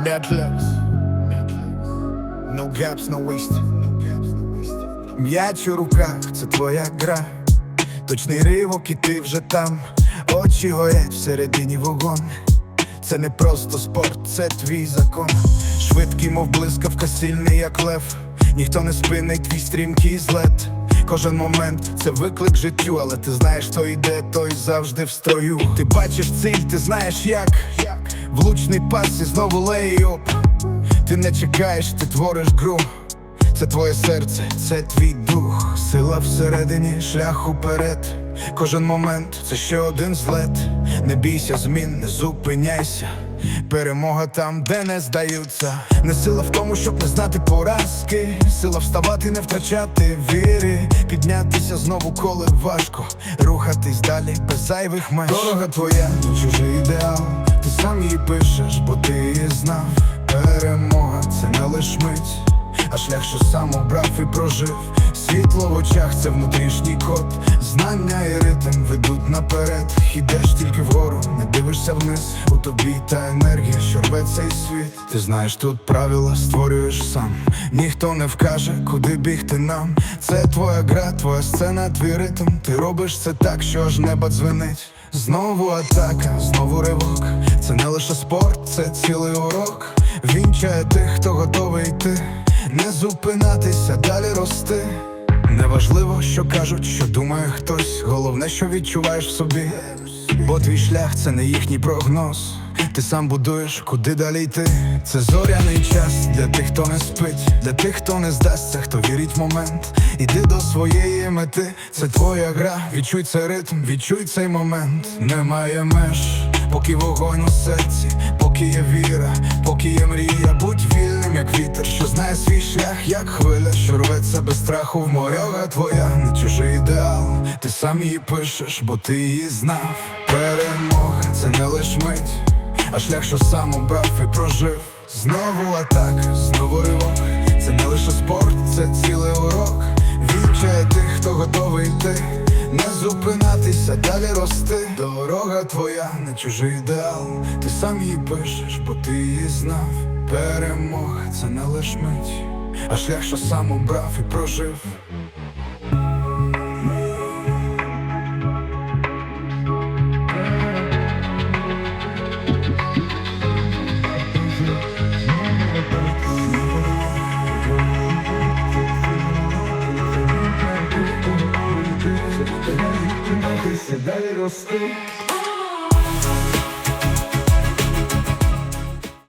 Netflix. No gaps, no waste. М'яч у руках, це твоя гра. Точний ривок, і ти вже там. Очі горять всередині вогонь. Це не просто спорт, це твій закон. Швидкий, мов блискавка, сильний, як лев. Ніхто не спинить твій стрімкий злет. Кожен момент це виклик життю, але ти знаєш, хто йде, той завжди в строю. Ти бачиш ціль, ти знаєш як. Влучний пас і знову лейоп. Ти не чекаєш, ти твориш гру. Це твоє серце, це твій дух, сила всередині, шлях уперед. Кожен момент це ще один злет. Не бійся змін, не зупиняйся. Перемога там, де не здаються. Не сила в тому, щоб не знати поразки. Сила вставати, не втрачати віри. Піднятися знову, коли важко. Рухатись далі без зайвих меж. Дорога твоя, чужий ідеал. Сам її пишеш, бо ти її знав. Перемога це не лиш мить. А шлях, що сам обрав і прожив. Світло в очах це внутрішній код. Знання і ритм ведуть наперед. Ідеш тільки вгору, не дивишся вниз. У тобі та енергія, що рве цей світ. Ти знаєш тут правила, створюєш сам. Ніхто не вкаже, куди бігти нам. Це твоя гра, твоя сцена, твій ритм. Ти робиш це так, що аж небо дзвенить Знову атака, знову ривок Це не лише спорт, це цілий урок Вінчає тих, хто готовий йти не зупинатися, далі рости. Неважливо, що кажуть, що думає хтось. Головне, що відчуваєш в собі. Бо твій шлях це не їхній прогноз. Ти сам будуєш, куди далі йти. Це зоряний час для тих, хто не спить, для тих, хто не здасться, хто вірить в момент. Іди до своєї мети, це твоя гра. Відчуй цей ритм, відчуй цей момент. Немає меж, поки вогонь у серці, поки є віра, поки є мрія, будь вільним, як вітер, що знає свій шлях, як хвиля, що рветься без страху в моряга твоя, не чужий ідеал. Ти сам її пишеш, бо ти її знав. Перемога це не лиш мить, а шлях, що сам обрав і прожив. Знову атака, знову ривок. Це не лише спорт, це цілий урок. Вівчає тих, хто готовий йти. Не зупинатися, далі рости. Дорога твоя, не чужий ідеал. Ти сам її пишеш, бо ти її знав. Перемога це не лиш мить, а шлях, що сам обрав і прожив. Далі рости.